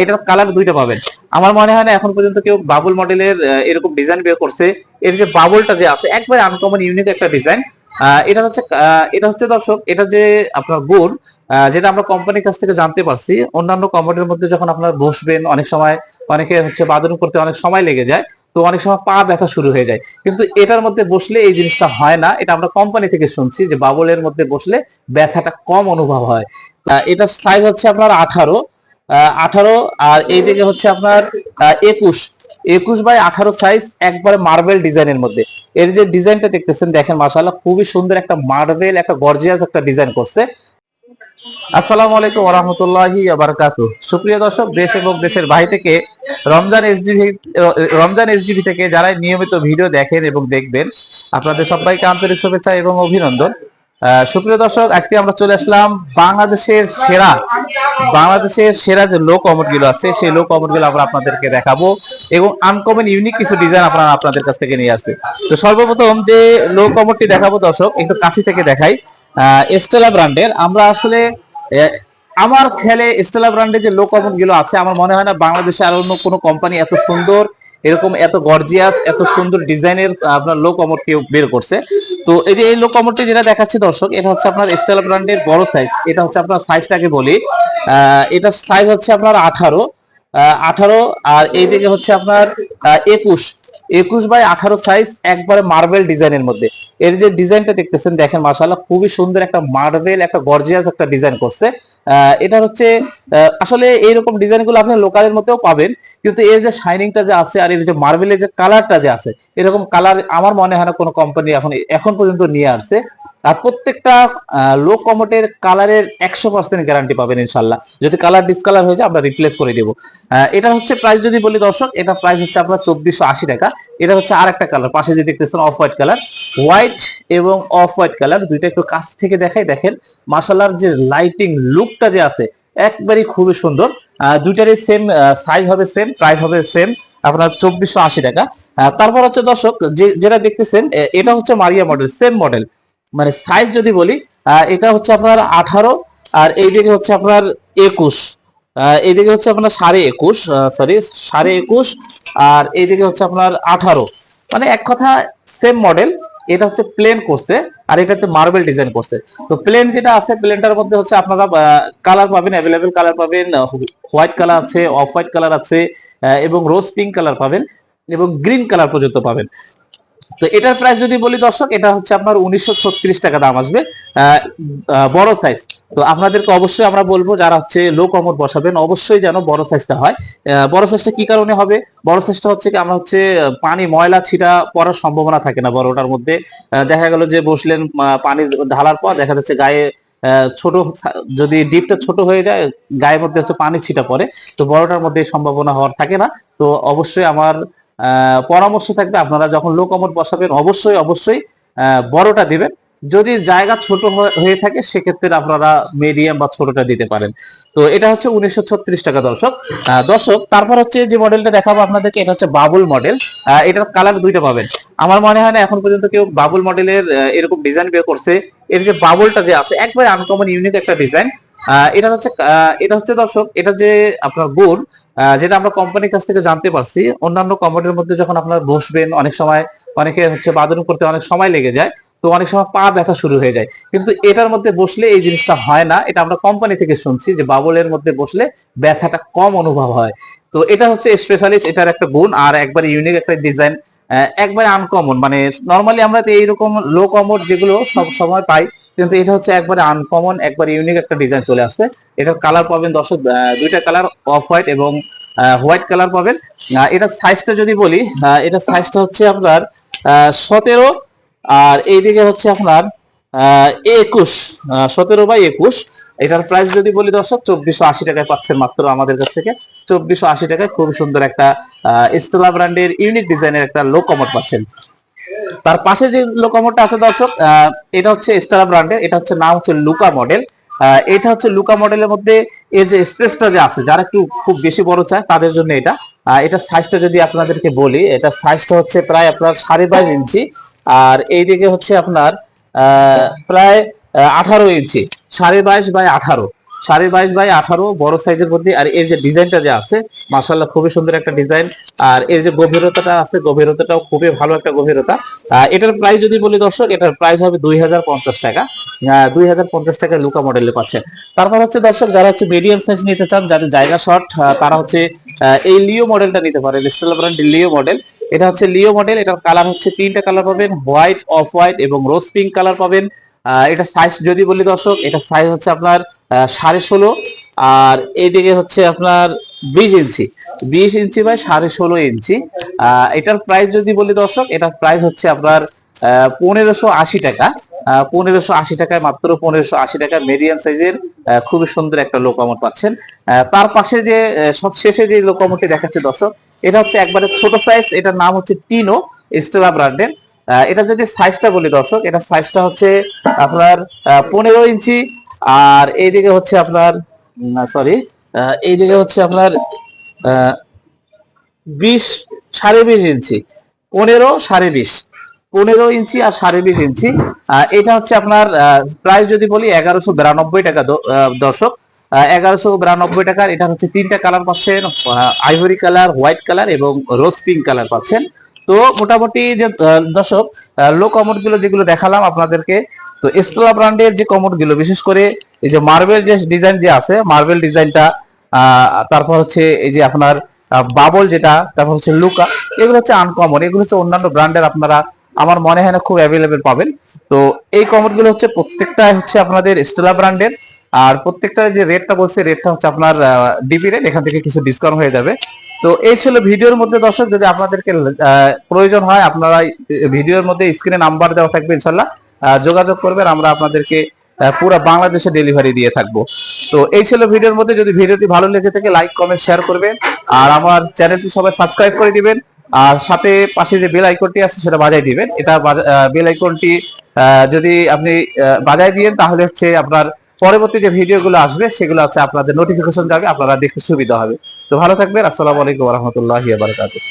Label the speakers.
Speaker 1: এটার কালার দুইটা পাবেন। আমার মনে হয় না এখন পর্যন্ত কেউ বাবুল মডেলের এরকম ডিজাইন বের করছে। এর যে বাবুলটা যে আছে, একবার আনকমন ইউনিক একটা ডিজাইন এটা হচ্ছে এটা হচ্ছে দর্শক, এটা যে আপনার গুণ যেটা আমরা কোম্পানির কাছ থেকে জানতে পারছি, অন্যান্য কোম্পানির মধ্যে যখন আপনার বসবেন, অনেক সময় অনেকে হচ্ছে বাদন করতে অনেক সময় লেগে যায়, তো অনেক সময় পা ব্যথা শুরু হয়ে যায়। কিন্তু এটার মধ্যে বসলে এই জিনিসটা হয় না, এটা আমরা কোম্পানি থেকে শুনছি যে বাবলের মধ্যে বসলে ব্যথাটা কম অনুভব হয়। এটার সাইজ হচ্ছে আপনার আঠারো আঠারো, আর এইদিকে হচ্ছে আপনার একুশ। একুশ বাই আঠারো সাইজ একবারে মার্বেল ডিজাইনের মধ্যে। এর যে ডিজাইনটা দেখতেছেন, দেখেন মাসাল্লাহ খুবই সুন্দর একটা মার্বেল একটা গর্জিয়াস একটা ডিজাইন করছে। আসসালামু আলাইকুম ওরহামতুল্লাহি বারাকাতু সুপ্রিয় দর্শক, দেশ এবং দেশের বাইরে থেকে রমজান এসডিভি রমজান এসডিভি থেকে যারা নিয়মিত ভিডিও দেখেন এবং দেখবেন, আপনাদের সবাইকে আন্তরিক শুভেচ্ছা এবং অভিনন্দন। সুপ্রিয় দর্শক, আজকে আমরা চলে আসলাম বাংলাদেশের সেরা বাংলাদেশের সেরা যে লো কমোডগুলো আছে, সেই লো কমোডগুলো আমরা আপনাদেরকে দেখাবো এবং আনকমন ইউনিক কিছু ডিজাইন আপনারা আপনাদের কাছ থেকে নিয়ে আসছে। তো সর্বপ্রথম যে লো কমোডটি দেখাবো দর্শক, একটু কাছে থেকে দেখাই। এস্টেলা ব্র্যান্ডের আমরা আসলে আমার খেলে স্টেলা ব্র্যান্ডের যে লো কমনগুলো আছে, আমার মনে হয় না বাংলাদেশে আর অন্য কোনো কোম্পানি এত সুন্দর এরকম এত গর্জিয়াস এত সুন্দর ডিজাইনের আপনার লো কমরটি বের করছে। তো এই যে এই লো কমরটি যেটা দেখাচ্ছি দর্শক, এটা হচ্ছে আপনার স্টাইল ব্র্যান্ডের বড় সাইজ এটা হচ্ছে আপনার সাইজটাকে বলি এটা সাইজ হচ্ছে আপনার আঠারো আঠারো আর এইদিকে হচ্ছে আপনার একুশ। একুশ বাই আঠারো সাইজ একবারে মার্বেল ডিজাইনের মধ্যে। এর যে ডিজাইনটা দেখতেছেন, দেখেন মাসাল্লাহ খুবই সুন্দর একটা মার্বেল একটা গর্জিয়াস একটা ডিজাইন করছে। এটা হচ্ছে আসলে এইরকম ডিজাইনগুলো আপনি লোকালের মধ্যেও পাবেন, কিন্তু এর যে শাইনিংটা যে আছে আর এর যে মার্বেলের যে কালারটা যে আছে, এরকম কালার আমার মনে হয় না কোনো কোম্পানি এখন এখন পর্যন্ত নিয়ে আসছে। আর প্রত্যেকটা লো কমোটের কালারের একশো পার্সেন্ট গ্যারান্টি পাবেন ইনশাল্লাহ যদি কালার ডিসকালার হয়ে যায়, আমরা রিপ্লেস করে দেবো। এটা হচ্ছে প্রাইস যদি বলি দর্শক, এটা প্রাইস হচ্ছে আপনার চব্বিশশো আশি টাকা। এটা হচ্ছে আর একটা কালার পাশে যে দেখতেছেন অফ হোয়াইট কালার হোয়াইট এবং অফ হোয়াইট কালার দুইটা একটু কাছ থেকে দেখাই। দেখেন মাসালার যে লাইটিং লুকটা যে আছে, একবারই খুবই সুন্দর। দুইটারই সেম সাইজ হবে সেম প্রাইস হবে সেম আপনার চব্বিশশো আশি টাকা। তারপর হচ্ছে দর্শক, যে, যেটা দেখতেছেন এটা হচ্ছে মারিয়া মডেল সেম মডেল মানে সাইজ যদি বলি এটা হচ্ছে আপনার আঠারো, আর এইদিকে হচ্ছে আপনার একুশ। এইদিকে হচ্ছে আপনার সাড়ে একুশ সরি সাড়ে একুশ, আর এইদিকে হচ্ছে আপনার আঠারো। মানে এক কথা সেম মডেল এটা হচ্ছে প্লেন করছে, আর এটা হচ্ছে মার্বেল ডিজাইন করছে। তো প্লেন যেটা আছে প্লেনটার মধ্যে হচ্ছে আপনারা কালার পাবেন অ্যাভেলেবেল কালার পাবেন হোয়াইট কালার আছে অফ হোয়াইট কালার আছে এবং রোজ পিঙ্ক কালার পাবেন, এবং গ্রিন কালার পর্যন্ত পাবেন। তো এটার প্রাইস যদি বলি দর্শক, এটা হচ্ছে আপনার উনিশশো ছত্রিশ টাকা দাম আসবে। বড় সাইজ তো আপনাদেরকে অবশ্যই আমরা বলব, যারা হচ্ছে লো কমর বসাবেন, অবশ্যই যেন বড় সাইজটা হয়। বড় সাইজটা কি কারণে হবে? বড় সাইজটা হচ্ছে কি, আমরা হচ্ছে পানি ময়লা ছিটা পড়ার সম্ভাবনা থাকে না বড়টার মধ্যে। দেখা গেল যে বসলেন পানি ঢালার পর দেখা যাচ্ছে গায়ে ছোট যদি ডিপটা ছোট হয়ে যায়, গায়ের মধ্যে হচ্ছে পানি ছিটা পড়ে। তো বড়টার মধ্যে সম্ভাবনা হওয়ার থাকে না। তো অবশ্যই আমার পরামর্শ থাকবে। আপনারা যখন লো কমর বসাবেন, অবশ্যই অবশ্যই বড়টা দিবেন। যদি জায়গা ছোট হয়ে- থাকে, সেক্ষেত্রে আপনারা মিডিয়াম বা ছোটটা দিতে পারেন। তো এটা হচ্ছে উনিশশো ছত্রিশ টাকা দর্শক। দর্শক, তারপর হচ্ছে যে মডেলটা দেখাবো আপনাদেরকে, এটা হচ্ছে বাবুল মডেল এটার কালার দুইটা পাবেন। আমার মনে হয় না এখন পর্যন্ত কেউ বাবুল মডেলের এরকম ডিজাইন বের করছে। এর যে বাবুলটা যে আছে, একবারে আনকমন ইউনিক একটা ডিজাইন এটা হচ্ছে এটা হচ্ছে দর্শক, এটা যে আপনার গুণ যেটা আমরা কোম্পানির কাছ থেকে জানতে পারছি, অন্যান্য কোম্পানির মধ্যে যখন আপনার বসবেন, অনেক সময় অনেকে হচ্ছে বাদন করতে অনেক সময় লেগে যায়, তো অনেক সময় পা ব্যথা শুরু হয়ে যায়। কিন্তু এটার মধ্যে বসলে এই জিনিসটা হয় না, এটা আমরা কোম্পানি থেকে শুনছি যে বাবলের মধ্যে বসলে ব্যথাটা কম অনুভব হয়। তো এটা হচ্ছে স্পেশালিস্ট এটার একটা গুণ, আর একবার ইউনিক একটা ডিজাইন একবারে আনকমন মানে নর্মালি আমরা এইরকম লো কমোড যেগুলো সব সময় পাই কিন্তু এটা হচ্ছে একবারে আনকমন একবার ইউনিক একটা ডিজাইন চলে আসছে। এটার কালার পাবেন দর্শক দুইটা কালার অফ হোয়াইট এবং হোয়াইট কালার পাবেন। এটা সাইজটা যদি বলি এটার সাইজটা হচ্ছে আপনার সতেরো, আর এইদিকে হচ্ছে আপনার একুশ সতেরো বাই একুশ। এটার প্রাইস যদি বলি দর্শক, চব্বিশশো আশি টাকায় পাচ্ছেন মাত্র আমাদের কাছ থেকে। চব্বিশশো আশি টাকায় খুব সুন্দর একটা স্টোলা ব্র্যান্ডের ইউনিক ডিজাইনের একটা লো কমোড পাচ্ছেন। তার পাশে যে লোকোমোটটা আছে দর্শক এটা হচ্ছে স্টারা ব্র্যান্ডের এটা হচ্ছে নাম হচ্ছে লুকা মডেল এটা হচ্ছে লুকা মডেলের মধ্যে এর যে স্পেসটা যে আছে, যারা একটু খুব বেশি বড় চায় তাদের জন্য এটা। এটা সাইজটা যদি আপনাদেরকে বলি, এটা সাইজটা হচ্ছে প্রায় আপনার সাড়ে বাইশ ইঞ্চি, আর এইদিকে হচ্ছে আপনার প্রায় আঠারো ইঞ্চি, সাড়ে বাইশ বাই আঠারো। সাড়ে বাইশ বাই আঠারো, বড় সাইজের মধ্যে, আর এর যে ডিজাইনটা যে আছে মার্শাল্লাহ খুবই সুন্দর একটা ডিজাইন। আর এর যে গভীরতাটা আছে, গভীরতাটাও খুবই ভালো একটা গভীরতা। এটার প্রাইস যদি বলি দর্শক, এটার প্রাইস হবে দুই হাজার পঞ্চাশ টাকা। দুই হাজার পঞ্চাশ টাকায় লুকা মডেলে পাচ্ছেন তারপর হচ্ছে দর্শক, যারা হচ্ছে মিডিয়াম সাইজ নিতে চান, যাদের জায়গা শর্ট তারা হচ্ছে এই লিও মডেলটা নিতে পারেন স্টেলা ব্র্যান্ডের লিও মডেল এটা হচ্ছে লিও মডেল এটার কালার হচ্ছে তিনটা কালার পাবেন হোয়াইট অফ হোয়াইট এবং রোজ পিঙ্ক কালার পাবেন। এটা সাইজ যদি বলি দর্শক, এটা সাইজ হচ্ছে আপনার সাড়ে ষোলো আর এইদিকে হচ্ছে আপনার বিশ ইঞ্চি। বিশ ইঞ্চি বাই সাড়ে ষোলো ইঞ্চি। এটার প্রাইস যদি বলি দর্শক, এটার প্রাইস হচ্ছে আপনার পনেরোশো আশি টাকা। পনেরোশো আশি টাকায় মাত্র পনেরোশো আশি টাকা মিডিয়াম সাইজের খুবই সুন্দর একটা লোকামোট পাচ্ছেন। তার পাশে যে সব শেষে যে লোকামোটটি দেখাচ্ছে দর্শক, এটা হচ্ছে একবারে ছোট সাইজ এটার নাম হচ্ছে টিনো স্টেলা ব্র্যান্ডের। এটা যদি সাইজটা বলি দর্শক, এটা সাইজটা হচ্ছে আপনার পনেরো ইঞ্চি, আর এইদিকে হচ্ছে আপনার সরি এইদিকে হচ্ছে আপনার বিশ সাড়ে বিশ ইঞ্চি, পনেরো সাড়ে বিশ, পনেরো ইঞ্চি আর সাড়ে বিশ ইঞ্চি এটা হচ্ছে আপনার প্রাইস যদি বলি এগারোশো বিরানব্বই টাকা দর্শক এগারোশো বিরানব্বই টাকার এটা হচ্ছে তিনটা কালার পাচ্ছেন আইভরি কালার হোয়াইট কালার এবং রোজ পিঙ্ক কালার পাচ্ছেন। তো মোটামুটি যে দর্শক লো কমোডগুলো যেগুলো দেখালাম আপনাদেরকে, তো স্টেলা ব্র্যান্ডের যে কমোডগুলো, বিশেষ করে এই যে মার্বেল যে ডিজাইন যে আছে মার্বেল ডিজাইনটা তারপর হচ্ছে এই যে আপনার বাবল যেটা, তারপর হচ্ছে লুকা এগুলো হচ্ছে আনকমন এগুলো হচ্ছে অন্যান্য ব্র্যান্ডের আপনারা, আমার মনে হয় না খুব অ্যাভেলেবেল পাবেন। তো এই কমোডগুলো হচ্ছে প্রত্যেকটা হচ্ছে আপনাদের স্টেলা ব্র্যান্ডের আর প্রত্যেকটা যে রেটটা বলছে রেটটা হচ্ছে আপনার ডিবি রেট এখান থেকে কিছু ডিসকাউন্ট হয়ে যাবে। তো এই ছিল ভিডিওর মধ্যে, দর্শক, যদি আপনাদেরকে প্রয়োজন হয়, আপনারা ভিডিওর মধ্যে স্ক্রিনে নাম্বার দেওয়া থাকবে ইনশাল্লাহ যোগাযোগ করবেন, আমরা আপনাদেরকে পুরো বাংলাদেশে ডেলিভারি দিয়ে থাকব। তো এই ছিল ভিডিওর মধ্যে, যদি ভিডিওটি ভালো লেগে থাকে লাইক কমেন্ট শেয়ার করবেন। আর আমার চ্যানেলটি সবাই সাবস্ক্রাইব করে দিবেন। আর সাথে পাশে যে বেল আইকনটি আছে, সেটা বাজাই দিবেন। এটা বেল আইকনটি যদি আপনি বাজায় দিয়েন, তাহলে হচ্ছে আপনার পরবর্তী যে ভিডিওগুলো আসবে, সেগুলো হচ্ছে আপনাদের নোটিফিকেশন যাবে, আপনারা দেখতে সুবিধা হবে। তো ভালো থাকবেন, আসসালামু আলাইকুম রহমতুল্লাহ বারকাতুহ।